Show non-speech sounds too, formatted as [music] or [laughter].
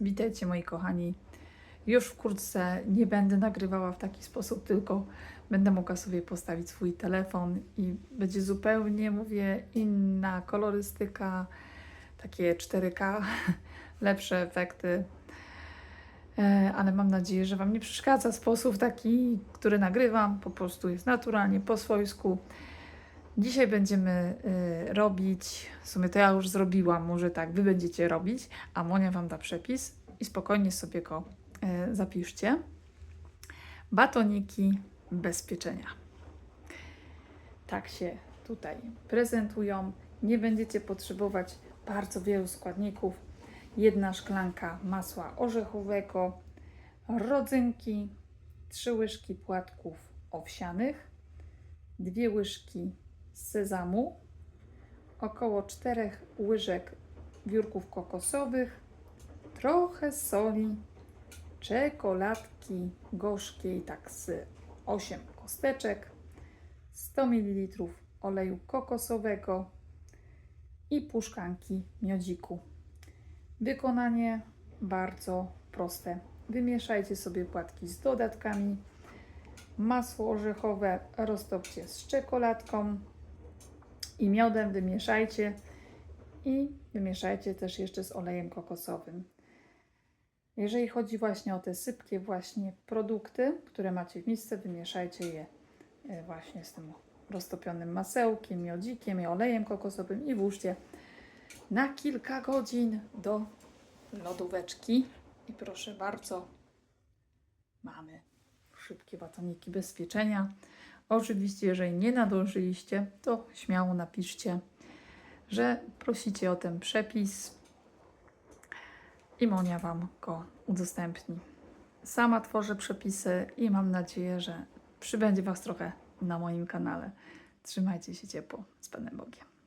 Witajcie moi kochani. Już wkrótce nie będę nagrywała w taki sposób, tylko będę mogła sobie postawić swój telefon i będzie zupełnie, mówię, inna kolorystyka, takie 4K, [laughs] lepsze efekty. E, Ale mam nadzieję, że Wam nie przeszkadza sposób taki, który nagrywam. Po prostu jest naturalnie, po swojsku. Dzisiaj będziemy y, robić, w sumie to ja już zrobiłam, może tak, Wy będziecie robić, a Monia Wam da przepis i spokojnie sobie go y, zapiszcie. Batoniki bez pieczenia. Tak się tutaj prezentują. Nie będziecie potrzebować bardzo wielu składników. Jedna szklanka masła orzechowego, rodzynki, trzy łyżki płatków owsianych, dwie łyżki sezamu, około 4 łyżek wiórków kokosowych, trochę soli, czekoladki gorzkiej, tak z 8 kosteczek, 100 ml oleju kokosowego i pół szklanki miodziku. Wykonanie bardzo proste. Wymieszajcie sobie płatki z dodatkami. Masło orzechowe roztopcie z czekoladką i miodem wymieszajcie i wymieszajcie też jeszcze z olejem kokosowym. Jeżeli chodzi właśnie o te sypkie właśnie produkty, które macie w misce, wymieszajcie je e, właśnie z tym roztopionym masełkiem, miodzikiem i olejem kokosowym i włóżcie na kilka godzin do lodóweczki. I proszę bardzo, mamy szybkie batoniki bez pieczenia. Oczywiście, jeżeli nie nadążyliście, to śmiało napiszcie, że prosicie o ten przepis i Monia Wam go udostępni. Sama tworzę przepisy i mam nadzieję, że przybędzie Was trochę na moim kanale. Trzymajcie się ciepło. Z Panem Bogiem.